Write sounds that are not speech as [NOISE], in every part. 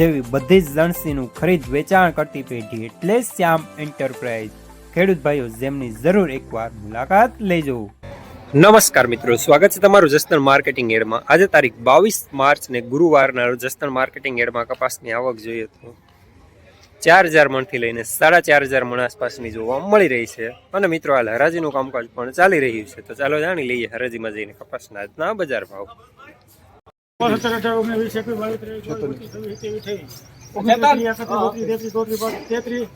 જેવી બધી જ લણસીનું ખરીદ વેચાણ કરતી પેઢી એટલે શ્યામ એન્ટરપ્રાઇઝ. ખેડૂત ભાઈઓ, જેમની જરૂર એકવાર મુલાકાત લેજો. નમસ્કાર મિત્રો, સ્વાગત છે તમારું જસનલ માર્કેટિંગ એડમાં. આજે તારીખ બાવીસ માર્ચ ને ગુરુવારના રોજ જસદણ માર્કેટિંગ એડમાં કપાસની આવક જોઈએ તો ચાર હજાર મણથી લઈને સાડા ચાર હજાર મણ આસપાસની જોવા મળી રહી છે. અને મિત્રો, હાલ હરાજીનું કામકાજ પણ ચાલી રહ્યું છે. તો ચાલો જાણી લઈએ હરાજીમાં જઈને કપાસના આજના બજાર ભાવ. સત્તર અઢાર ઓગણીસ એકવીસ બાવીસ ત્રેવીસ ચોવીસ છવ્વીસ સત્યાવીસ અઠ્યાવીસ ઓગણત્રીસ તેત્રીસ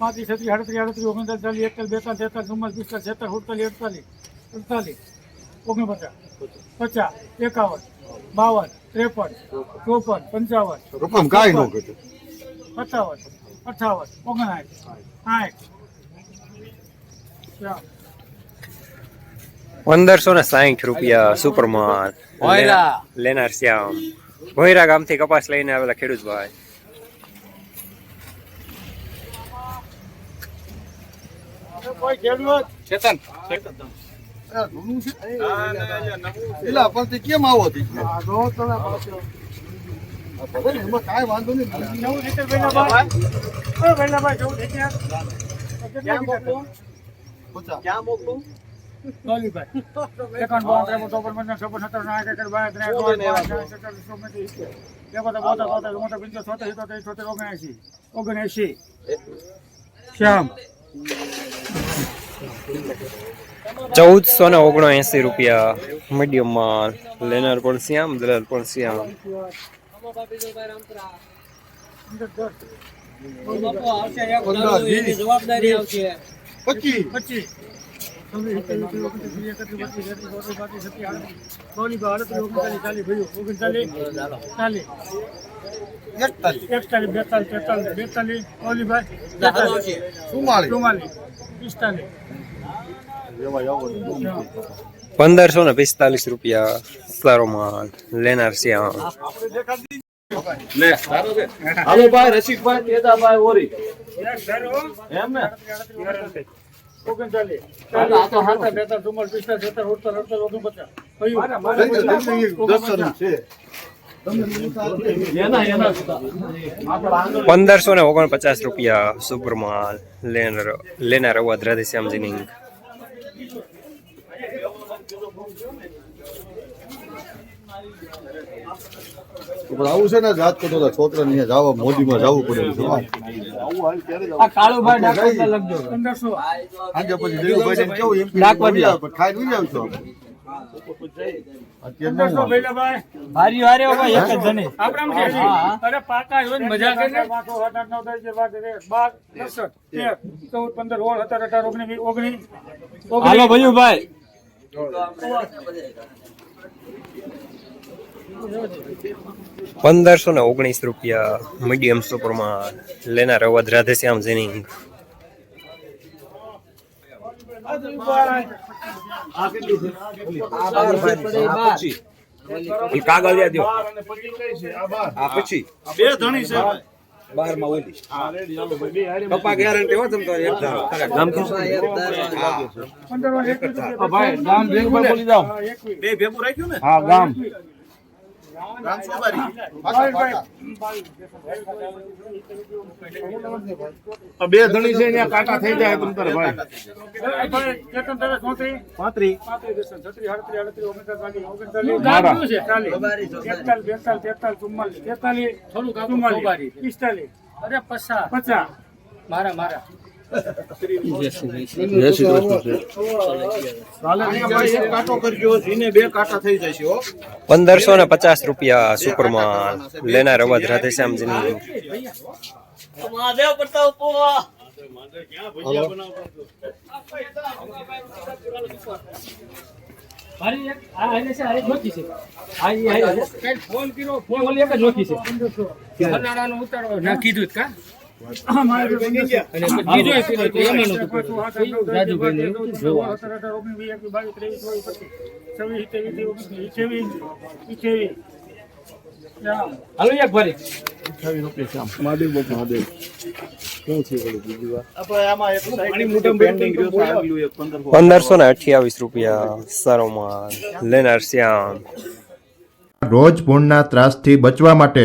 પાંત્રીસ છત્રીસ આડત્રીસ આડત્રીસ ઓગણચાલીસ ચાલીસ એકતાલીસ બેતાલીસ તેતાલીસ ચુમ્માલીસ પિસ્તાલીસ છેતાલીસ સુડતાલીસ અડતાલીસ અડતાલીસ ઓગણપચાસ પચાસ એકાવન બાવન ત્રેપન ચોપન પંચાવન સત્તાવન અઠાવન ઓગણસાઠ સાઠ. ચાર પંદરસો ને સાહીઠ રૂપિયા સુપરમાન. ભોયરા. લેનાર શ્યામ. ભોયરા ગામથી કપાસ લઈને આવેલા ખેડૂત. ભાઈ કેમ આવો કાંઈ વાંધો નહીં. નવું લીટર લીટર એકાવન બાવન ચોપન પંચાવન છપ્પન સત્તર સાઠ એકર બાર બોતેર પંચોતેર છોતેર સિત્તોતેર છોતેર શ્યામ. ચૌદસો ને ઓગણએસી રૂપિયા મીડિયમ માલ. લેનાર પણ શ્યામ દલાલ પણ શ્યામ. જવાબદારી આવશે પચીસ પચીસ. એકતાલીસ. બેતાલીસ, તેતાલીસ, બેતાલીસ, ચુમ્માલીસ, પિસ્તાલીસ, પંદરસો ને પિસ્તાલીસ રૂપિયા માલ લેનાર હાલો ભાઈ રસિકભાઈ તેજાભાઈ ઓરી. એમ ને? પંદરસો ને ઓગણપચાસ રૂપિયા સુપર માલ લેનાર લેનાર અવાજ રાધેશ્યામજીની આવું છે ને જાત કરતો છોકરા ને જવા મોદીમાં જવું પડે. આ કાળુભાઈ ડાક્ટર લખજો પંદરસો, સાંજે પછી કેવું એમ ખાઈ પંદરસો, ન. ભારી વારે ભાઈ. એક જ જણી. આપણામાં અરે પાકા હોય ને મજા કરે પાંચ, સાત, આઠ, નવ, દસ, બાર, બાર, દસઠ, તેર, ચૌદ, પંદર, સોળ, સત્તર, અઢાર, ઓગણીસ, વીસ, ઓગણીસ, હાલો ઓગણીસ, ભયુભાઈ. પંદરસો ને ઓગણીસ રૂપિયા મીડિયમ સુપરમાં લેનાર અવાજ બે ધણી છે. એકવીસ રૂપિયા. ભાઈ ગામ ભેગભાઈ બોલી જાઓ. બે ભેગું રાખ્યું ને? હા ગામ. બે ધણી છે ત્યાં કાંટા થઈ જાય તમ તારે ભાઈ. પાંત્રી. તેતાલીસ, ચુમ્માલીસ, તેતાલીસ, ચુમ્માલીસ, પિસ્તાલીસ, અરે પચાસ, પચાસ. મારા મારા. અહીંયા ભાઈ એક કાંટો કરજો જીને બે કાંટા થઈ જશે પંદરસો ને પચાસ રૂપિયા સુપર માલ લેનાર અવાજ રાધેશ્યામજીની ના કીધું એક પંદરસો ને અઠ્યાવીસ રૂપિયા સારો માલ લેનાર શ્યામ. રોજ પૂરના ત્રાસથી બચવા માટે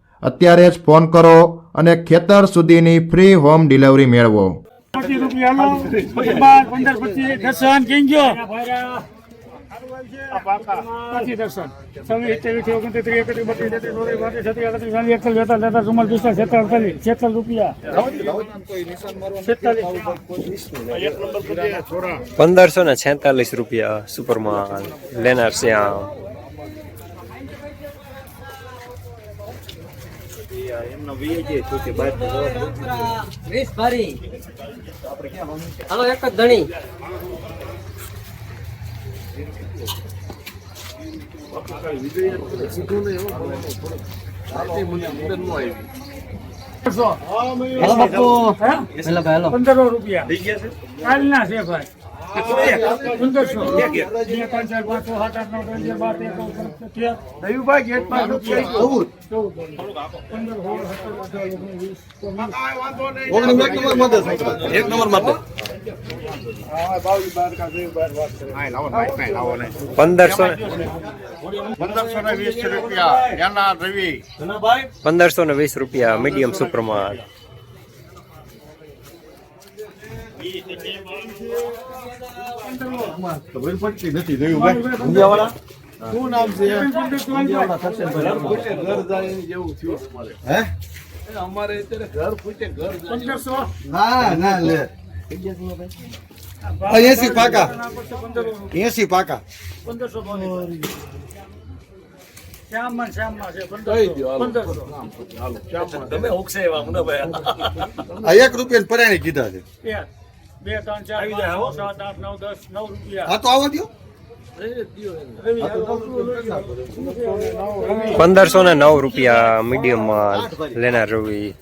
અત્યારે જ ફોન કરો અને ખેતર સુધીની ફ્રી હોમ ડિલિવરી મેળવો. પંદરસો રૂપિયા લો રૂપિયા બાર લેનાર પચીસ તેત્રીસ ચોત્રીસ પાંત્રીસ છત્રીસ આડત્રીસ ચાલીસ એકતાલીસ બેતાલીસ તેતાલીસ ચુમ્માલીસ પિસ્તાલીસ છેતાલીસ અડતાલીસ છેતાલીસ રૂપિયા છેતાલીસ પંદરસો ને વીસ ભરી હાલો એક જ ધણી. હાલો બાપુ. પેલા ભાઈ હાલો. પંદરો રૂપિયા. કાલના છે ભાઈ. પંદરસો એક નંબર માટે પંદરસો ને પંદરસો ને વીસ રૂપિયા. પંદરસો ને વીસ રૂપિયા મીડિયમ સુપર ખબર પડતી નથી જોયું શું નામ છે હે અમારે અત્યારે ઘર ફૂટે ઘર પંદરસો. ના ના લે એસી પાકા એસી પાકા પંદરસો શ્યામમાં શ્યામમાં છે પંદરસો તમે ઓગશે એવા મુનાભાઈ આ એક રૂપિયા પરાણે કીધા છે. બે ત્રણ ચાર પાંચ, સાત આઠ નવ દસ નવ રૂપિયા. હા તો આવો દો પંદરસો ને નવ રૂપિયા મીડિયમમાં લેનાર રવિ.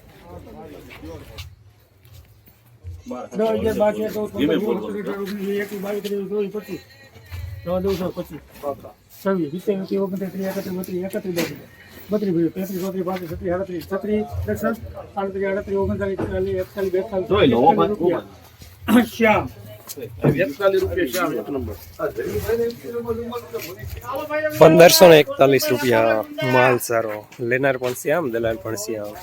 બત્રીસ [COUGHS] શ્યામ પંદરસો ને એકતાલીસ રૂપિયા માલ સારો. લેનાર પણ શ્યામ દલાલ પણ શ્યામ.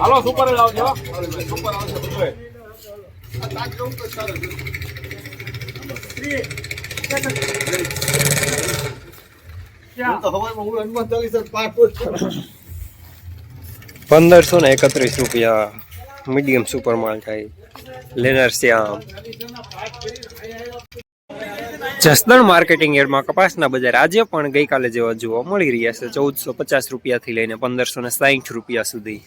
હાલો સુપર જ આવજો. સુપર આવશે બધું ત્રીસ, હું શ્યામ. તો હવારમાં હું હનુમાન ચાલીસા પાઠ કરું છું. પંદરસો ને એકત્રીસ રૂપિયા મીડિયમ સુપર માલ થાય. લેનર શ્યામ. જસદણ માર્કેટિંગ યાર્ડમાં કપાસના બજાર આજે પણ ગઈકાલે જેવા જોવા મળી રહ્યા છે. ચૌદસો પચાસ રૂપિયાથી લઈને પંદરસો ને સાહીઠ રૂપિયા સુધી.